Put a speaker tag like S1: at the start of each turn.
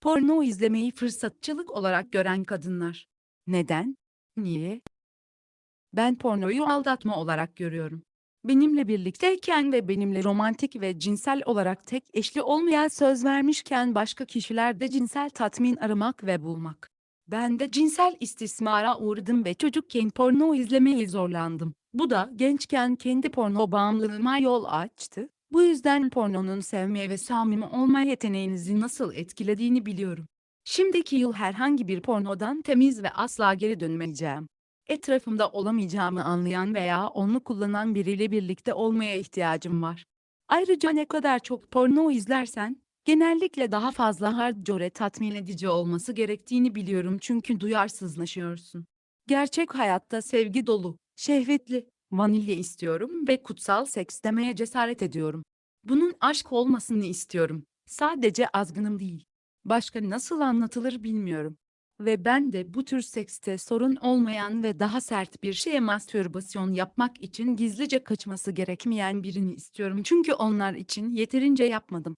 S1: Porno izlemeyi fırsatçılık olarak gören kadınlar. Neden? Niye? Ben pornoyu aldatma olarak görüyorum. Benimle birlikteyken ve benimle romantik ve cinsel olarak tek eşli olmayan söz vermişken başka kişilerde cinsel tatmin aramak ve bulmak. Ben de cinsel istismara uğradım ve çocukken porno izlemeye zorlandım. Bu da gençken kendi porno bağımlılığıma yol açtı. Bu yüzden pornonun sevmeye ve samimi olma yeteneğinizi nasıl etkilediğini biliyorum. Şimdiki yıl herhangi bir pornodan temiz ve asla geri dönmeyeceğim. Etrafımda olamayacağımı anlayan veya onu kullanan biriyle birlikte olmaya ihtiyacım var. Ayrıca ne kadar çok porno izlersen, genellikle daha fazla hardcore tatmin edici olması gerektiğini biliyorum çünkü duyarsızlaşıyorsun. Gerçek hayatta sevgi dolu, şehvetli, vanilya istiyorum ve kutsal seks demeye cesaret ediyorum. Bunun aşk olmasını istiyorum. Sadece azgınım değil. Başka nasıl anlatılır bilmiyorum. Ve ben de bu tür sekste sorun olmayan ve daha sert bir şeye mastürbasyon yapmak için gizlice kaçması gerekmeyen birini istiyorum. Çünkü onlar için yeterince yapmadım.